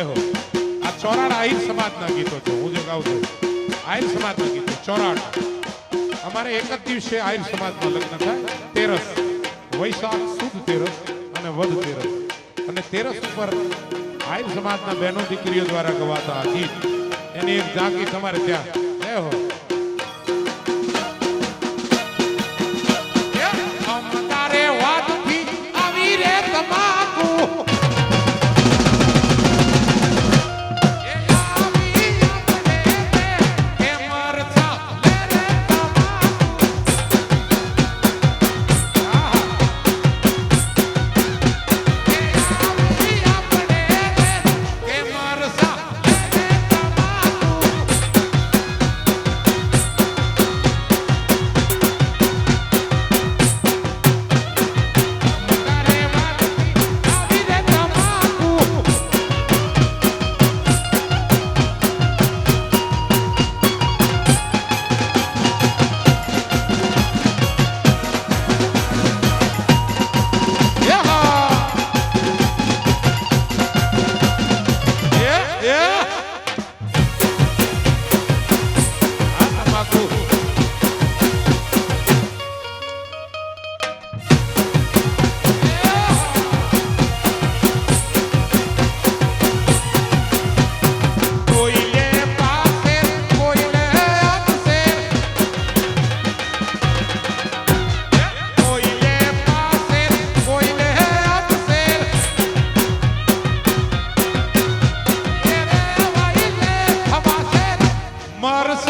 દેહો આ ચોરાડ આહિર સમાજના ગીતો છે, હું જે ગાઉં છું. આહિર સમાજના ગીતો ચોરાડ અમારે એક જ દિવસે આહિર સમાજમાં લગ્ન થાય, તેરસ. વૈશાખ, સુદ તેરસ અને વધ તેરસ. અને તેરસ ઉપર આહિર સમાજના બહેનો દીકરીઓ દ્વારા ગવાતા ગીત. એની એક ઝાંકી તમારે ત્યાં আমার